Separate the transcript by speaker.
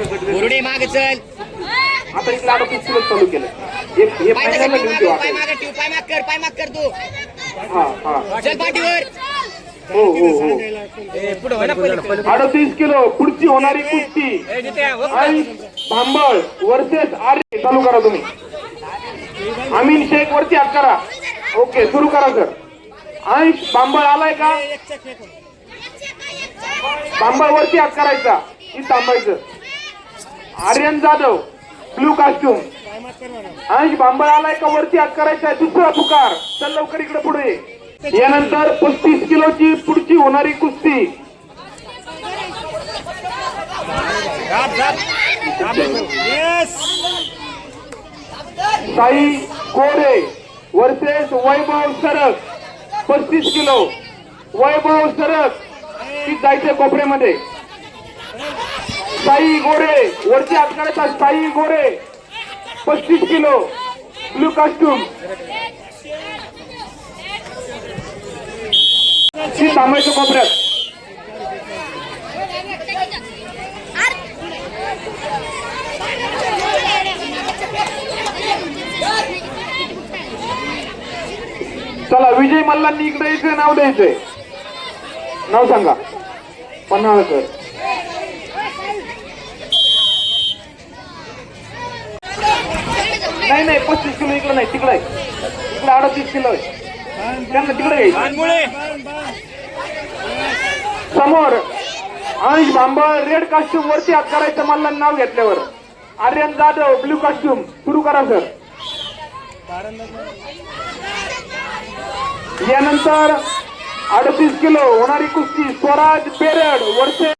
Speaker 1: बुरुडे माग चल.
Speaker 2: आता इकडे अडतीस किलो चालू केलं. हे हे
Speaker 1: तसा
Speaker 2: पहिल्यांदा
Speaker 1: ठेव
Speaker 2: घेऊन
Speaker 1: मागं, पाय
Speaker 2: ठेवा
Speaker 1: मागं ठेव पाय माग कर पाय माग कर तू.
Speaker 2: हा हा.
Speaker 1: चल पाठीवर.
Speaker 2: हो हो हो. अडतीस किलो पुढची होणारी कुस्ती आणि भांबळ वर्सेस आर्य चालू करा तुम्ही. अमीन शेख वरती हात करा. ओके सुरू करा सर. आणि बांबळ आलाय का? बांबळ वरती हात करायचा. ही थांबायचं. आर्यन जाधव ब्लू कास्ट्यूम आणि बांबळ आलाय का वरती? हात करायचा दुसरा पुकार. चल लवकर इकडे पुढे. यानंतर पस्तीस किलोची पुढची होणारी कुस्ती. साई कोरे वर्सेस वैभव सरक. पस्तीस किलो. वैभव सरक. जायचे कोपऱ्यामध्ये. साई गोरे. वरती हात करायचा साई गोरे. पस्तीस किलो. ब्लू कास्ट्यूम ती कोपऱ्यात. चला विजय मल्लांनी इकडे यायचं नाव द्यायचंय. नाव सांगा. पन्हाळकर. नाही नाही पस्तीस किलो इकडे नाही तिकडे इकडे अडतीस किलो आहे. त्यांना तिकडे घ्यायचं. समोर अंश भांबळ रेड कॉस्ट्युम वरती हात करायचं मल्ला नाव घेतल्यावर. आर्यन जाधव ब्ल्यू कॉस्ट्युम सुरू करा सर यानंतर अडतीस किलो होणारी कुस्ती स्वराज पेरड वर्षे